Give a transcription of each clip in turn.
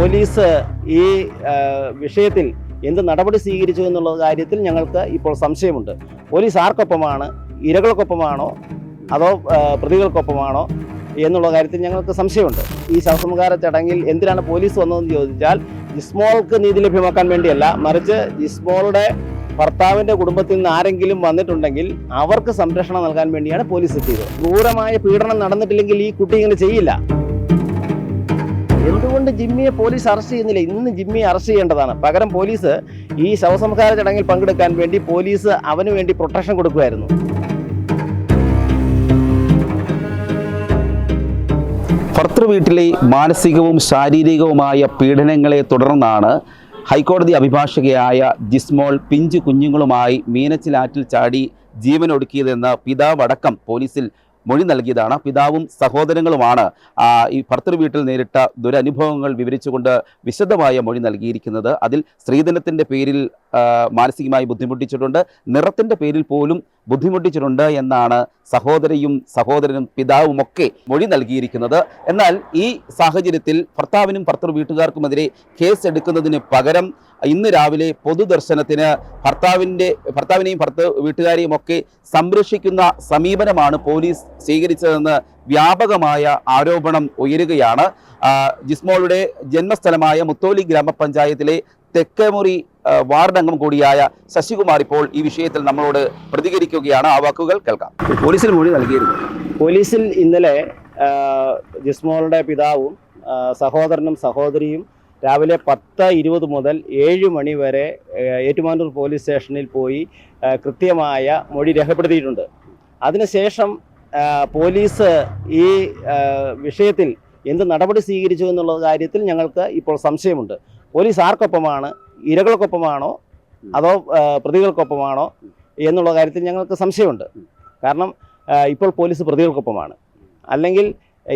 Police ഈ വിഷയത്തിൽ എന്ത് നടപടി സ്വീകരിച്ചു എന്നുള്ള കാര്യത്തിൽ ഞങ്ങൾക്ക് ഇപ്പോൾ സംശയമുണ്ട്. പോലീസ് ആർക്കൊപ്പമാണ്? ഇരകൾക്കൊപ്പമാണോ? അതോ പ്രതികൾക്കൊപ്പമാണോ? എന്നുള്ള കാര്യത്തിൽ ഞങ്ങൾക്ക് സംശയമുണ്ട്. ഈ ശവസംസ്കാര ചടങ്ങിൽ എന്തിനാണ് പോലീസ് വന്നതെന്ന് ചോദിച്ചാൽ ജിസ്മോൾക്ക് നീതി ലഭ്യമാക്കാൻ വേണ്ടിയല്ല. മറിച്ച് ജിസ്മോളുടെ ഭർത്താവിന്റെ കുടുംബത്തിൽ നിന്ന് ആരെങ്കിലും വന്നിട്ടുണ്ടെങ്കിൽ അവർക്ക് സംരക്ഷണം നൽകാൻ വേണ്ടിയാണ് പോലീസ് എത്തിയത്. ക്രൂരമായ പീഡനം നടന്നിട്ടില്ലെങ്കിൽ ഈ കുട്ടി ഇങ്ങനെ ചെയ്യില്ല. എന്തുകൊണ്ട് ജിമ്മിയെ പോലീസ് അറസ്റ്റ് ചെയ്യുന്നില്ല? ഇന്ന് ജിമ്മിയെ അറസ്റ്റ് ചെയ്യേണ്ടതാണ്. പകരം പോലീസ് ഈ ശവസംസ്കാര ചടങ്ങിൽ പങ്കെടുക്കാൻ വേണ്ടി പോലീസ് അവന് വേണ്ടി പ്രൊട്ടക്ഷൻ കൊടുക്കുമായിരുന്നു. ഭർത്തൃ വീട്ടിലെ മാനസികവും ശാരീരികവുമായ പീഡനങ്ങളെ തുടർന്നാണ് ഹൈക്കോടതി അഭിഭാഷകയായ ജിസ്മോൾ പിഞ്ചു കുഞ്ഞുങ്ങളുമായി മീനച്ചിലാറ്റിൽ ചാടി ജീവനൊടുക്കിയതെന്ന് പിതാവടക്കം പോലീസിൽ മൊഴി നൽകിയതാണ്. പിതാവും സഹോദരങ്ങളുമാണ് ഈ ഭർത്തൃ വീട്ടിൽ നേരിട്ട ദുരനുഭവങ്ങൾ വിവരിച്ചുകൊണ്ട് വിശദമായ മൊഴി നൽകിയിരിക്കുന്നത്. അതിൽ സ്ത്രീധനത്തിന്റെ പേരിൽ മാനസികമായി ബുദ്ധിമുട്ടിച്ചിട്ടുണ്ട്. നിറത്തിന്റെ പേരിൽ പോലും ബുദ്ധിമുട്ടിച്ചിട്ടുണ്ട് എന്നാണ് സഹോദരിയും സഹോദരനും പിതാവുമൊക്കെ മൊഴി നൽകിയിരിക്കുന്നത്. എന്നാൽ ഈ സാഹചര്യത്തിൽ ഭർത്താവിനും ഭർത്തൃ വീട്ടുകാർക്കുമെതിരെ കേസ് എടുക്കുന്നതിന് പകരം ഇന്ന് രാവിലെ പൊതുദർശനത്തിന് ഭർത്താവിന്റെ ഭർത്താവിനെയും ഭർത്ത വീട്ടുകാരെയും ഒക്കെ സംരക്ഷിക്കുന്ന സമീപനമാണ് പോലീസ് സ്വീകരിച്ചതെന്ന് വ്യാപകമായ ആരോപണം ഉയരുകയാണ്. ജിസ്മോളുടെ ജന്മസ്ഥലമായ മുത്തോലി ഗ്രാമപഞ്ചായത്തിലെ തെക്കേമുറി വാർഡംഗം കൂടിയായ ശശികുമാർ ഇപ്പോൾ ഈ വിഷയത്തിൽ നമ്മളോട് പ്രതികരിക്കുകയാണ്. ആ വാക്കുകൾ കേൾക്കാം. പോലീസിൽ മൊഴി നൽകിയിരുന്നു. പോലീസിൽ ഇന്നലെ ജിസ്മോളുടെ പിതാവും സഹോദരനും സഹോദരിയും രാവിലെ പത്ത് ഇരുപത് മുതൽ ഏഴ് മണി വരെ ഏറ്റുമാനൂർ പോലീസ് സ്റ്റേഷനിൽ പോയി കൃത്യമായ മൊഴി രേഖപ്പെടുത്തിയിട്ടുണ്ട്. അതിനുശേഷം പോലീസ് ഈ വിഷയത്തിൽ എന്ത് നടപടി സ്വീകരിച്ചു എന്നുള്ള കാര്യത്തിൽ ഞങ്ങൾക്ക് ഇപ്പോൾ സംശയമുണ്ട്. പോലീസ് ആർക്കൊപ്പമാണ്? ഇരകൾക്കൊപ്പമാണോ? അതോ പ്രതികൾക്കൊപ്പമാണോ? എന്നുള്ള കാര്യത്തിൽ ഞങ്ങൾക്ക് സംശയമുണ്ട്. കാരണം ഇപ്പോൾ പോലീസ് പ്രതികൾക്കൊപ്പമാണ്. അല്ലെങ്കിൽ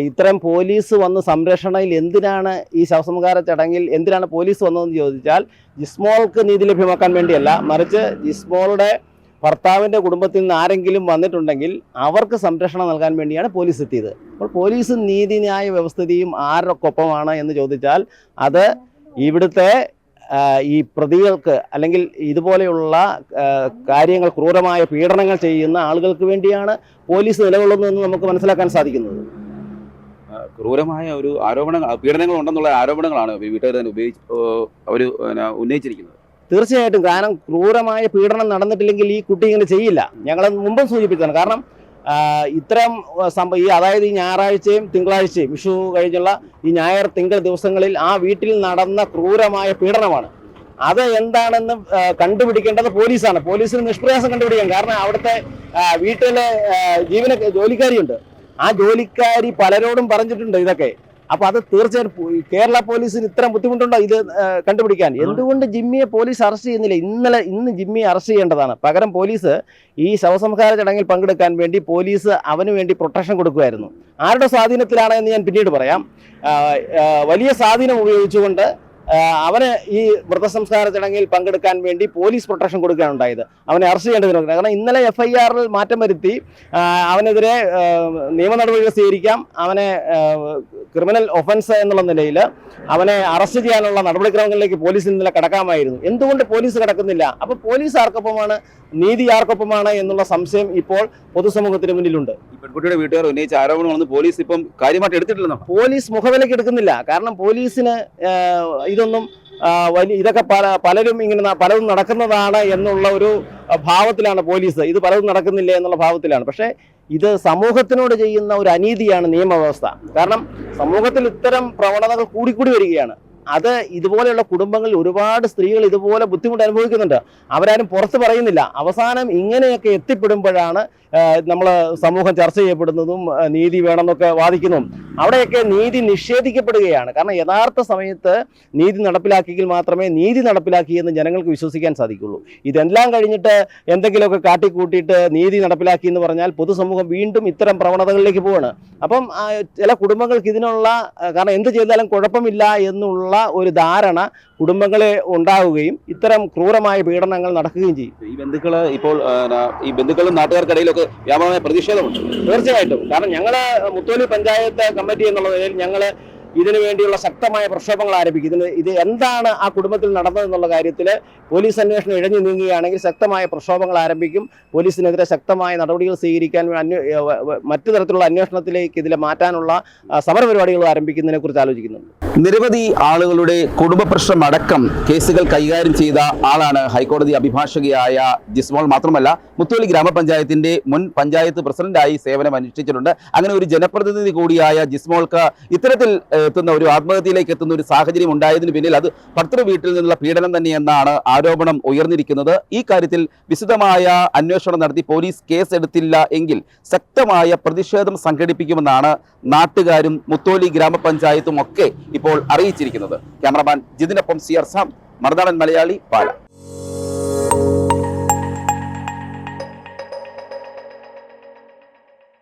ഇത്തരം പോലീസ് വന്ന് സംരക്ഷണയിൽ എന്തിനാണ് ഈ ശവസംസ്കാര ചടങ്ങിൽ എന്തിനാണ് പോലീസ് വന്നതെന്ന് ചോദിച്ചാൽ ജിസ്മോൾക്ക് നീതി ലഭ്യമാക്കാൻ വേണ്ടിയല്ല. മറിച്ച് ജിസ്മോളുടെ ഭർത്താവിന്റെ കുടുംബത്തിൽ നിന്ന് ആരെങ്കിലും വന്നിട്ടുണ്ടെങ്കിൽ അവർക്ക് സംരക്ഷണം നൽകാൻ വേണ്ടിയാണ് പോലീസ് എത്തിയത്. അപ്പോൾ പോലീസ് നീതിന്യായ വ്യവസ്ഥിതിയും ആരൊക്കൊപ്പമാണ് എന്ന് ചോദിച്ചാൽ അത് ഇവിടുത്തെ ഈ പ്രതികൾക്ക് അല്ലെങ്കിൽ ഇതുപോലെയുള്ള കാര്യങ്ങൾ ക്രൂരമായ പീഡനങ്ങൾ ചെയ്യുന്ന ആളുകൾക്ക് വേണ്ടിയാണ് പോലീസ് നിലകൊള്ളുന്നതെന്ന് നമുക്ക് മനസ്സിലാക്കാൻ സാധിക്കുന്നത്. ക്രൂരമായ ഒരു ആരോപണ പീഡനങ്ങൾ ഉണ്ടെന്നുള്ള ആരോപണങ്ങളാണ് വീട്ടുകാർ തന്നെ ഉപയോഗിച്ച് അവർ ഉന്നയിച്ചിരിക്കുന്നത്. തീർച്ചയായിട്ടും കാരണം ക്രൂരമായ പീഡനം നടന്നിട്ടില്ലെങ്കിൽ ഈ കുട്ടി ഇങ്ങനെ ചെയ്യില്ല. ഞങ്ങൾ മുമ്പും സൂചിപ്പിച്ചതാണ് കാരണം ഇത്തരം സംഭവം ഈ അതായത് ഈ ഞായറാഴ്ചയും തിങ്കളാഴ്ചയും വിഷു കഴിഞ്ഞുള്ള ഈ ഞായർ തിങ്കൾ ദിവസങ്ങളിൽ ആ വീട്ടിൽ നടന്ന ക്രൂരമായ പീഡനമാണ്. അത് എന്താണെന്ന് കണ്ടുപിടിക്കേണ്ടത് പോലീസാണ്. പോലീസിന് നിഷ്പ്രയാസം കണ്ടുപിടിക്കാം കാരണം അവിടുത്തെ വീട്ടിലെ ജീവന ജോലിക്കാരിയുണ്ട്. ആ ജോലിക്കാരി പലരോടും പറഞ്ഞിട്ടുണ്ട് ഇതൊക്കെ. അപ്പൊ അത് തീർച്ചയായിട്ടും കേരള പോലീസിന് ഇത്ര ബുദ്ധിമുട്ടുണ്ടോ ഇത് കണ്ടുപിടിക്കാൻ? എന്തുകൊണ്ട് ജിമ്മിയെ പോലീസ് അറസ്റ്റ് ചെയ്യുന്നില്ല? ഇന്നലെ ഇന്ന് ജിമ്മിയെ അറസ്റ്റ് ചെയ്യേണ്ടതാണ്. പകരം പോലീസ് ഈ ശവസംസ്കാര ചടങ്ങിൽ പങ്കെടുക്കാൻ വേണ്ടി പോലീസ് അവന് വേണ്ടി പ്രൊട്ടക്ഷൻ കൊടുക്കുമായിരുന്നു. ആരുടെ സ്വാധീനത്തിലാണ് എന്ന് ഞാൻ പിന്നീട് പറയാം. വലിയ സ്വാധീനം ഉപയോഗിച്ചുകൊണ്ട് അവന് ഈ മൃതസംസ്കാര ചടങ്ങിൽ പങ്കെടുക്കാൻ വേണ്ടി പോലീസ് പ്രൊട്ടക്ഷൻ കൊടുക്കുകയാണ് ഉണ്ടായത്. അവനെ അറസ്റ്റ് ചെയ്യേണ്ടതിന് കാരണം ഇന്നലെ എഫ് ഐ ആറിൽ മാറ്റം വരുത്തി അവനെതിരെ നിയമ നടപടികൾ സ്വീകരിക്കാം അവനെ ക്രിമിനൽ ഒഫൻസ് എന്നുള്ള നിലയിൽ അവനെ അറസ്റ്റ് ചെയ്യാനുള്ള നടപടിക്രമങ്ങളിലേക്ക് പോലീസ് ഇന്നലെ കടക്കാമായിരുന്നു. എന്തുകൊണ്ട് പോലീസ് കടക്കുന്നില്ല? അപ്പോൾ പോലീസ് ആർക്കൊപ്പമാണ് നീതി ആർക്കൊപ്പമാണ് എന്നുള്ള സംശയം ഇപ്പോൾ പൊതുസമൂഹത്തിന് മുന്നിലുണ്ട്. പെൺകുട്ടിയുടെ വീട്ടുകാർ ഉന്നയിച്ച ആരോപണങ്ങളൊന്നും പോലീസ് ഇപ്പം കാര്യമായിട്ട് എടുത്തിട്ടില്ലെന്നോ? പോലീസ് മുഖവിലയ്ക്ക് എടുക്കുന്നില്ല. കാരണം പോലീസിന് ഇതൊന്നും വലിയ ഇതൊക്കെ പല പലരും ഇങ്ങനെ പലതും നടക്കുന്നതാണ് എന്നുള്ള ഒരു ഭാവത്തിലാണ് പോലീസ് ഇത് പലതും നടക്കുന്നില്ല എന്നുള്ള ഭാവത്തിലാണ്. പക്ഷേ ഇത് സമൂഹത്തിനോട് ചെയ്യുന്ന ഒരു അനീതിയാണ് നിയമവ്യവസ്ഥ. കാരണം സമൂഹത്തിൽ ഇത്തരം പ്രവണതകൾ കൂടിക്കൂടി വരികയാണ്. അത് ഇതുപോലെയുള്ള കുടുംബങ്ങളിൽ ഒരുപാട് സ്ത്രീകൾ ഇതുപോലെ ബുദ്ധിമുട്ട് അനുഭവിക്കുന്നുണ്ട്. അവരാരും പുറത്ത് പറയുന്നില്ല. അവസാനം ഇങ്ങനെയൊക്കെ എത്തിപ്പെടുമ്പോഴാണ് നമ്മൾ സമൂഹം ചർച്ച ചെയ്യപ്പെടുന്നതും നീതി വേണമെന്നൊക്കെ വാദിക്കുന്നതും. അവിടെയൊക്കെ നീതി നിഷേധിക്കപ്പെടുകയാണ്. കാരണം യഥാർത്ഥ സമയത്ത് നീതി നടപ്പിലാക്കിയെങ്കിൽ മാത്രമേ നീതി നടപ്പിലാക്കിയെന്ന് ജനങ്ങൾക്ക് വിശ്വസിക്കാൻ സാധിക്കുള്ളൂ. ഇതെല്ലാം കഴിഞ്ഞിട്ട് എന്തെങ്കിലുമൊക്കെ കാട്ടിക്കൂട്ടിയിട്ട് നീതി നടപ്പിലാക്കി എന്ന് പറഞ്ഞാൽ പൊതുസമൂഹം വീണ്ടും ഇത്തരം പ്രവണതകളിലേക്ക് പോവാണ്. അപ്പം ചില കുടുംബങ്ങൾക്ക് ഇതിനുള്ള കാരണം എന്ത് ചെയ്താലും കുഴപ്പമില്ല എന്നുള്ള ഒരു ധാരണ കുടുംബങ്ങളെ ഉണ്ടാവുകയും ഇത്തരം ക്രൂരമായ പീഡനങ്ങൾ നടക്കുകയും ചെയ്യും. ഈ ബന്ധുക്കൾ ഇപ്പോൾ ഈ ബന്ധുക്കളും നാട്ടുകാർക്കിടയിലൊക്കെ വ്യാപകമായ പ്രതിഷേധമുണ്ട്. തീർച്ചയായിട്ടും. കാരണം ഞങ്ങൾ മുത്തോലി പഞ്ചായത്ത് കമ്മിറ്റി എന്നുള്ള നിലയിൽ ഞങ്ങൾ ഇതിനു വേണ്ടിയുള്ള ശക്തമായ പ്രക്ഷോഭങ്ങൾ ആരംഭിക്കും ഇതിന് ഇത് എന്താണ് ആ കുടുംബത്തിൽ നടന്നതെന്നുള്ള കാര്യത്തിൽ പോലീസ് അന്വേഷണം ഇഴഞ്ഞു നീങ്ങുകയാണെങ്കിൽ ശക്തമായ പ്രക്ഷോഭങ്ങൾ ആരംഭിക്കും. പോലീസിനെതിരെ ശക്തമായ നടപടികൾ സ്വീകരിക്കാൻ മറ്റു തരത്തിലുള്ള അന്വേഷണത്തിലേക്ക് ഇതിലെ മാറ്റാനുള്ള സമരപരിപാടികൾ ആരംഭിക്കുന്നതിനെ കുറിച്ച് ആലോചിക്കുന്നുണ്ട്. നിരവധി ആളുകളുടെ കുടുംബ പ്രശ്നം അടക്കം കേസുകൾ കൈകാര്യം ചെയ്ത ആളാണ് ഹൈക്കോടതി അഭിഭാഷകയായ ജിസ്മോൾ മാത്രമല്ല മുത്തോലി ഗ്രാമപഞ്ചായത്തിന്റെ മുൻ പഞ്ചായത്ത് പ്രസിഡന്റായി സേവനം അനുഷ്ഠിച്ചിട്ടുണ്ട് അങ്ങനെ ഒരു ജനപ്രതിനിധി കൂടിയായ ജിസ്മോൾക്ക് ഇത്തരത്തിൽ എത്തുന്ന ഒരു ആത്മഹത്യയിലേക്ക് എത്തുന്ന ഒരു സാഹചര്യം ഉണ്ടായതിന് പിന്നിൽ അത് ഭർത്തൃ വീട്ടിൽ നിന്നുള്ള പീഡനം തന്നെയെന്നാണ് ആരോപണം ഉയർന്നിരിക്കുന്നത്. ഈ കാര്യത്തിൽ വിശദമായ അന്വേഷണം നടത്തി പോലീസ് കേസ് എടുത്തില്ല എങ്കിൽ ശക്തമായ പ്രതിഷേധം സംഘടിപ്പിക്കുമെന്നാണ് നാട്ടുകാരും മുത്തോലി ഗ്രാമപഞ്ചായത്തും ഒക്കെ ഇപ്പോൾ അറിയിച്ചിരിക്കുന്നത്. ക്യാമറമാൻ ജിതിനൊപ്പം സി ആർ സാം മറുനാടൻ മലയാളി പാല.